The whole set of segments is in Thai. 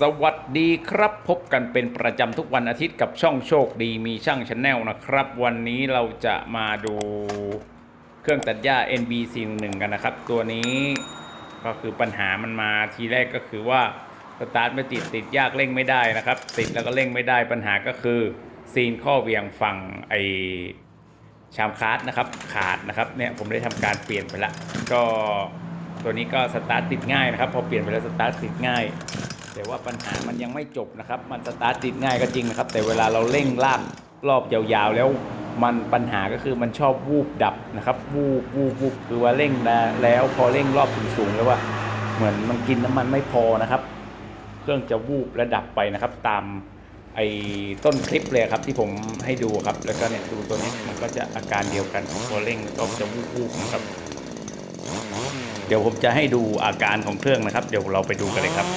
สวัสดีครับ พบกันเป็นประจำทุกวันอาทิตย์กับช่องโชคดีมีช่างชาแนลนะครับ วันนี้เราจะมาดูเครื่องตัดหญ้า NB41 กันนะครับ ตัวนี้ก็คือปัญหามันมาทีแรกก็คือว่าสตาร์ทไม่ติดติดยากเร่งไม่ได้นะครับ ติดแล้วก็เร่งไม่ได้ปัญหาก็คือซีนข้อเวียงฝั่งไอชามคาร์ดนะครับขาดนะครับเนี่ยผมได้ทำการเปลี่ยนไปละก็ตัวนี้ก็สตาร์ทติดง่ายนะครับ พอเปลี่ยนไปแล้วสตาร์ทติดง่าย แต่ว่าปัญหามันยังไม่จบนะครับ มันสตาร์ทติดง่ายก็จริงนะครับ แต่เวลาเราเร่งลากรอบยาวๆแล้วมันปัญหาก็คือมันชอบวูบดับนะครับวูบวูบวูบคือว่าเร่งแล้วพอเร่งรอบสูงๆแล้วว่าเหมือนมันกินน้ำมันไม่พอนะครับ เครื่องจะวูบและดับไปนะครับ ตามไอ้ต้นคลิปเลยครับที่ผมให้ดูครับ แล้วก็เนี่ยดูตัวนี้มันก็จะอาการเดียวกันพอเร่งก็จะวูบวูบนะครับ เดี๋ยวผมจะให้ดูอาการของเครื่องนะครับ เดี๋ยวเราไปดูกันเลยครับ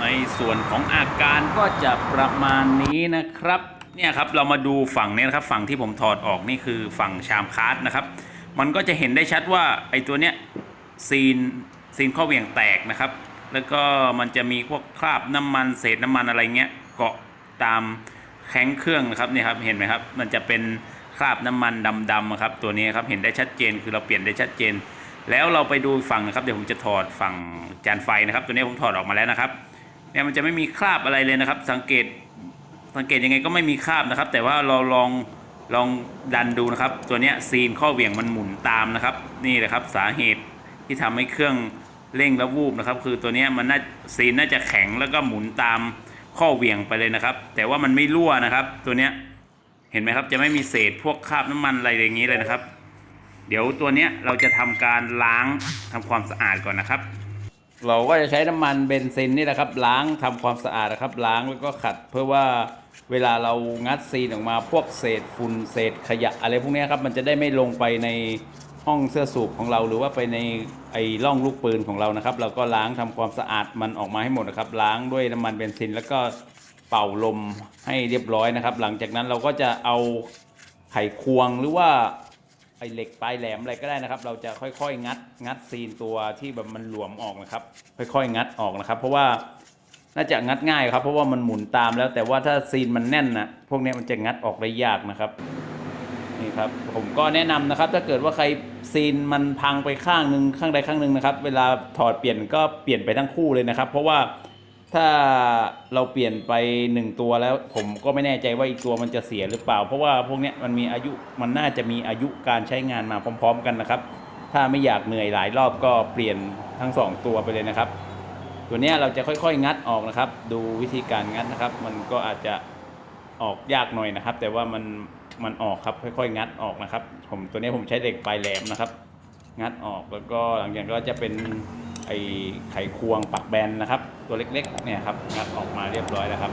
ในส่วนของอาการก็จะประมาณ นะครับเนี่ยครับเรามาดูฝั่งนี้นะครับฝั่งที่ผมถอดออกนี่คือฝั่งชามคาร์ดนะครับ มันก็จะเห็นได้ชัดว่าไอ้ตัวเนี้ยซีนซีนข้อเหวี่ยงแตกนะครับ แล้วก็มันจะมีพวกคราบน้ำมันเศษน้ำมันอะไรเงี้ยเกาะตามแข้งเครื่องนะครับเนี่ยครับเห็นไหมครับมันจะเป็นคราบน้ำมันดำๆครับตัวนี้ครับเห็นได้ชัดเจนคือเราเปลี่ยนได้ชัดเจน แล้วเราไปดูฝั่งนะครับเดี๋ยวผมจะถอดฝั่งจานไฟนะครับ ตัวนี้ผมถอดออกมาแล้วนะครับเนี่ยมันจะไม่มีคราบอะไรเลยนะครับ สังเกต สังเกตยังไงก็ไม่มีคราบนะครับ แต่ว่าเราลองลองดันดูนะครับ ตัวเนี้ยซีนข้อเหวี่ยงมันหมุนตามนะครับ นี่แหละครับสาเหตุที่ทำให้เครื่องเร่งและวูบนะครับ คือตัวเนี้ยมันน่าซีนน่าจะแข็งแล้วก็หมุนตามข้อเหวี่ยงไปเลยนะครับ แต่ว่ามันไม่รั่วนะครับ ตัวเนี้ยเห็นไหมครับจะไม่มีเศษพวกคราบน้ำมันอะไรอย่างนี้เลยนะครับ เดี๋ยวตัวเนี้ยเราจะทำการล้างทำความสะอาดก่อนนะครับ เราก็จะใช้น้ำมันเบนซินนี่แหละครับ ล้างทำความสะอาดนะครับ ล้างแล้วก็ขัดเพื่อว่า เวลาเรางัดซีนออกมาพวกเศษฝุ่นเศษขยะอะไรพวกนี้ครับมันจะได้ไม่ลงไปในห้องเสื้อสูบของเรา หรือว่าไปในไอ้ร่องลูกปืนของเรานะครับ เราก็ล้างทำความสะอาดมันออกมาให้หมดนะครับ ล้างด้วยน้ำมันเบนซิน แล้วก็เป่าลมให้เรียบร้อยนะครับ หลังจากนั้นเราก็จะเอาไขควงหรือว่าไอเหล็กปลายแหลมอะไรก็ได้นะครับ เราจะค่อยๆ งัดงัดซีนตัวที่แบบมันหลวมออกนะครับ ค่อยๆ งัดออกนะครับ เพราะว่า น่าจะงัดง่ายครับเพราะว่ามันหมุนตามแล้ว แต่ว่าถ้าซีนมันแน่นนะพวกนี้มันจะงัดออกได้ยากนะครับนี่ครับผมก็แนะนำนะครับ ถ้าเกิดว่าใครซีนมันพังไปข้างหนึ่งข้างใดข้างหนึ่งนะครับ เวลาถอดเปลี่ยนก็เปลี่ยนไปทั้งคู่เลยนะครับ เพราะว่าถ้าเราเปลี่ยนไปหนึ่งตัวแล้ว ผมก็ไม่แน่ใจว่าอีกตัวมันจะเสียหรือเปล่า เพราะว่าพวกนี้มันมีอายุมันน่าจะมีอายุการใช้งานมาพร้อม ๆ กันนะครับ ถ้าไม่อยากเหนื่อยหลายรอบก็เปลี่ยนทั้งสองตัวไปเลยนะครับ ตัวนี้เราจะค่อยๆ งัดออกนะครับ ดูวิธีการงัดนะครับ มันก็อาจจะออกยากหน่อยนะครับ แต่ว่ามันมันออกครับค่อยๆ งัดออกนะครับ ผมตัวนี้ผมใช้เหล็กปลายแหลมนะครับ งัดออกแล้วก็หลังจากนั้นก็จะเป็นไอ้ไขควงปักแบนนะครับ ตัวเล็กๆเนี่ยครับงัดออกมาเรียบร้อยแล้วครับ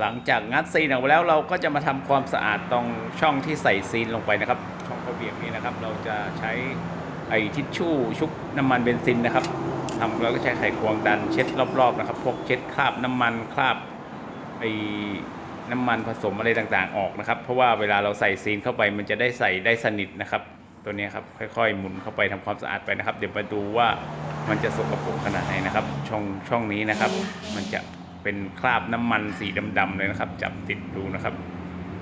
หลังจากงัดซีนออกไปแล้วเราก็จะมาทำความสะอาดตรงช่องที่ใส่ซีนลงไปนะครับ ช่องข้อเบี่ยงนี้นะครับ เราจะใช้ไอ้ทิชชู่ชุบน้ำมันเบนซินนะครับ ทำแล้วก็ใช้ไขควงดันเช็ดรอบๆนะครับ พวกเช็ดคราบน้ำมันคราบไอ้น้ำมันผสมอะไรต่างๆออกนะครับ เพราะว่าเวลาเราใส่ซีนเข้าไปมันจะได้ใส่ได้สนิทนะครับ ตัวนี้ครับค่อยๆ หมุนเข้าไปทำความสะอาดไปนะครับ เดี๋ยวมาดูว่ามันจะสกปรกขนาดไหนนะครับ ช่องช่องนี้นะครับ มันจะเป็นคราบน้ำมันสีดำๆเลยนะครับ จับติดดูนะครับ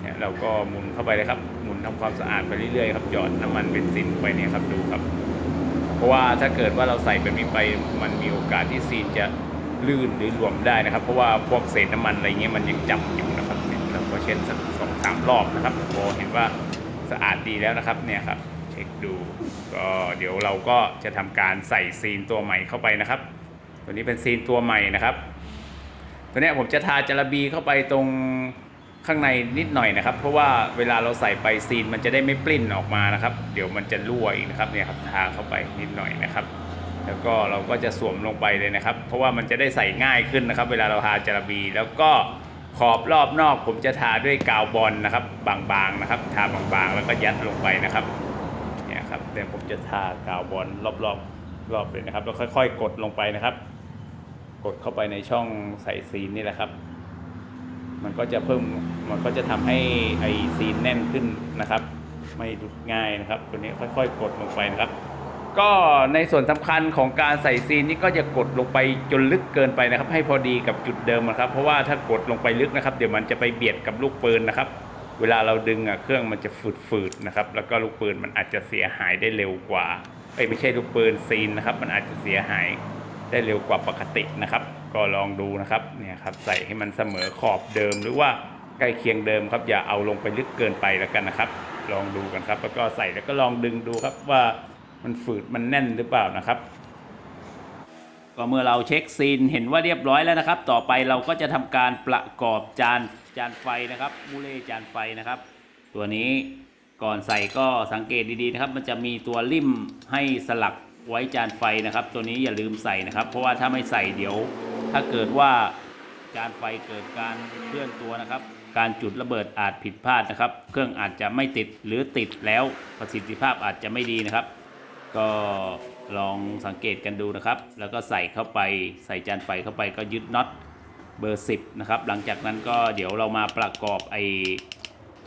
เนี่ยเราก็หมุนเข้าไปเลยครับ หมุนทำความสะอาดไปเรื่อยๆครับหยอดน้ำมันเบนซินไปเนี่ยครับดูครับ ราะว่าถ้าเกิดว่าเราใส่แบบนี้ไปมันมีโอกาสที่ซีนจะลื่นหรือหลวมได้นะครับ เพราะว่าพวกเศษน้ำมันอะไรเงี้ยมันยังจับอยู่นะครับเนี่ยเราก็เช็ดสักสองสามรอบนะครับพอเห็นว่าสะอาดดีแล้วนะครับเนี่ยครับเช็คดูก็เดี๋ยวเราก็จะทำการใส่ซีนตัวใหม่เข้าไปนะครับ ตัวนี้เป็นซีนตัวใหม่นะครับ ตัวนี้ผมจะทาจาระบีเข้าไปตรง ข้างในนิดหน่อยนะครับ เพราะว่าเวลาเราใส่ไปซีนมันจะได้ไม่ปลิ้นออกมานะครับ เดี๋ยวมันจะรั่วอีกนะครับเนี่ยครับทาเข้าไปนิดหน่อยนะครับ แล้วก็เราก็จะสวมลงไปเลยนะครับ เพราะว่ามันจะได้ใส่ง่ายขึ้นนะครับ เวลาเราทาจาระบี แล้วก็ขอบรอบนอกผมจะทาด้วยกาวบอลนะครับ บางๆนะครับ ทาบางๆ แล้วก็ยัดลงไปนะครับเนี่ยครับเดี๋ยวผมจะทากาวบอลรอบๆรอบเลยนะครับแล้วค่อย ๆ กดลงไปนะครับ กดเข้าไปในช่องใส่ซีนนี่แหละครับ มันก็จะเพิ่มมันก็จะทำให้ไอซีนแน่นขึ้นนะครับ ไม่หลุดง่ายนะครับตัวนี้ค่อยๆ กดลงไปนะครับ ก็ในส่วนสำคัญของการใส่ซีนนี่ก็จะกดลงไปจนลึกเกินไปนะครับ ให้พอดีกับจุดเดิมนะครับ เพราะว่าถ้ากดลงไปลึกนะครับ เดี๋ยวมันจะไปเบียดกับลูกปืนนะครับ เวลาเราดึงอะเครื่องมันจะฝืดๆนะครับ แล้วก็ลูกปืนมันอาจจะเสียหายได้เร็วกว่าเอ้ยไม่ใช่ลูกปืนซีนนะครับ มันอาจจะเสียหาย ได้เร็วกว่าปกตินะครับ ก็ลองดูนะครับเนี่ยครับใส่ให้มันเสมอขอบเดิมหรือว่าใกล้เคียงเดิมครับอย่าเอาลงไปลึกเกินไปแล้วกันนะครับ ลองดูกันครับ แล้วก็ใส่แล้วก็ลองดึงดูครับว่ามันฝืดมันแน่นหรือเปล่านะครับก็เมื่อเราเช็คซีนเห็นว่าเรียบร้อยแล้วนะครับ ต่อไปเราก็จะทำการประกอบจานจานไฟนะครับมูเล่จานไฟนะครับ ตัวนี้ก่อนใส่ก็สังเกตดีๆนะครับ มันจะมีตัวลิ่มให้สลัก ไว้จานไฟนะครับ ตัวนี้อย่าลืมใส่นะครับ เพราะว่าถ้าไม่ใส่เดี๋ยว ถ้าเกิดว่าจานไฟเกิดการเคลื่อนตัวนะครับ การจุดระเบิดอาจผิดพลาดนะครับ เครื่องอาจจะไม่ติดหรือติดแล้วประสิทธิภาพอาจจะไม่ดีนะครับ ก็ลองสังเกตกันดูนะครับ แล้วก็ใส่เข้าไปใส่จานไฟเข้าไปก็ยึดน็อตเบอร์ 10 นะครับ หลังจากนั้นก็เดี๋ยวเรามาประกอบไอ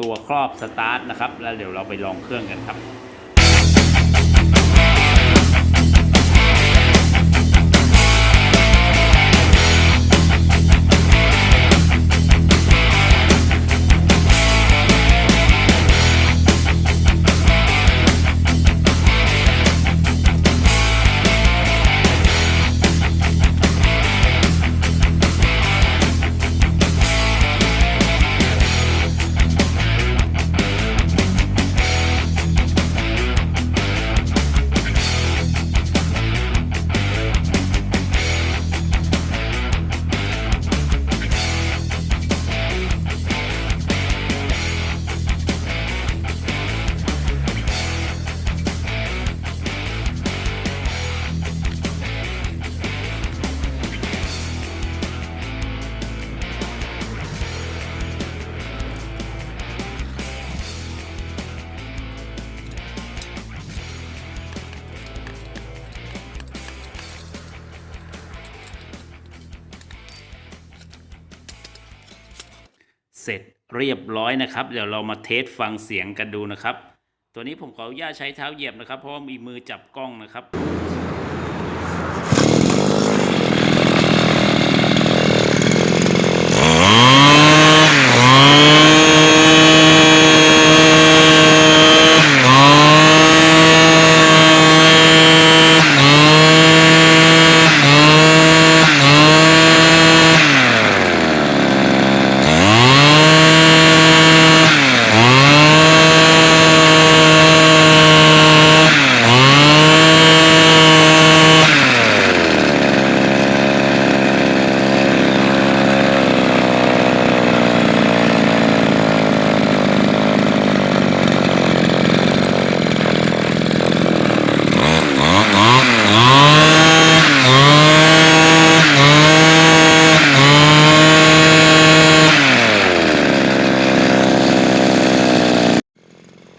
ตัวครอบสตาร์ทนะครับ แล้วเดี๋ยวเราไปลองเครื่องกันครับ เสร็จเรียบร้อยนะครับ เดี๋ยวเรามาเทสฟังเสียงกันดูนะครับ ตัวนี้ผมขออนุญาตใช้เท้าเหยียบนะครับ เพราะว่ามีมือจับกล้องนะครับ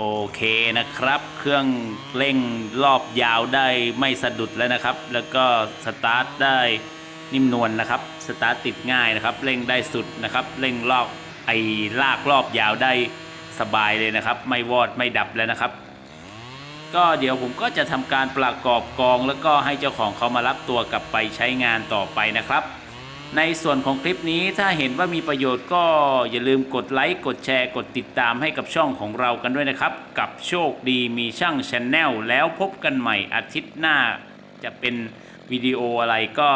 โอเคนะครับ เครื่องเร่งรอบยาวได้ไม่สะดุดแล้วนะครับ แล้วก็สตาร์ทได้นิ่มนวลนะครับ สตาร์ทติดง่ายนะครับ เร่งได้สุดนะครับ เร่งลอกไอ้ลากรอบยาวได้สบายเลยนะครับ ไม่วอดไม่ดับแล้วนะครับ ก็เดี๋ยวผมก็จะทำการประกอบกอง แล้วก็ให้เจ้าของเขามารับตัวกลับไปใช้งานต่อไปนะครับ ในส่วนของคลิปนี้ถ้าเห็นว่ามีประโยชน์ก็อย่าลืมกดไลค์กดแชร์กดติดตามให้กับช่องของเรากันด้วยนะครับ กับโชคดีมีช่างชนแนลแล้วพบกันใหม่อาทิตย์หน้า จะเป็นวิดีโออะไรก็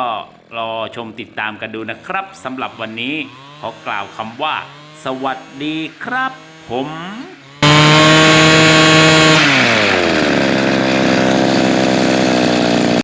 รอชมติดตามกันดูนะครับสำหรับวันนี้ขอกล่าวคำว่า สวัสดีครับ ผม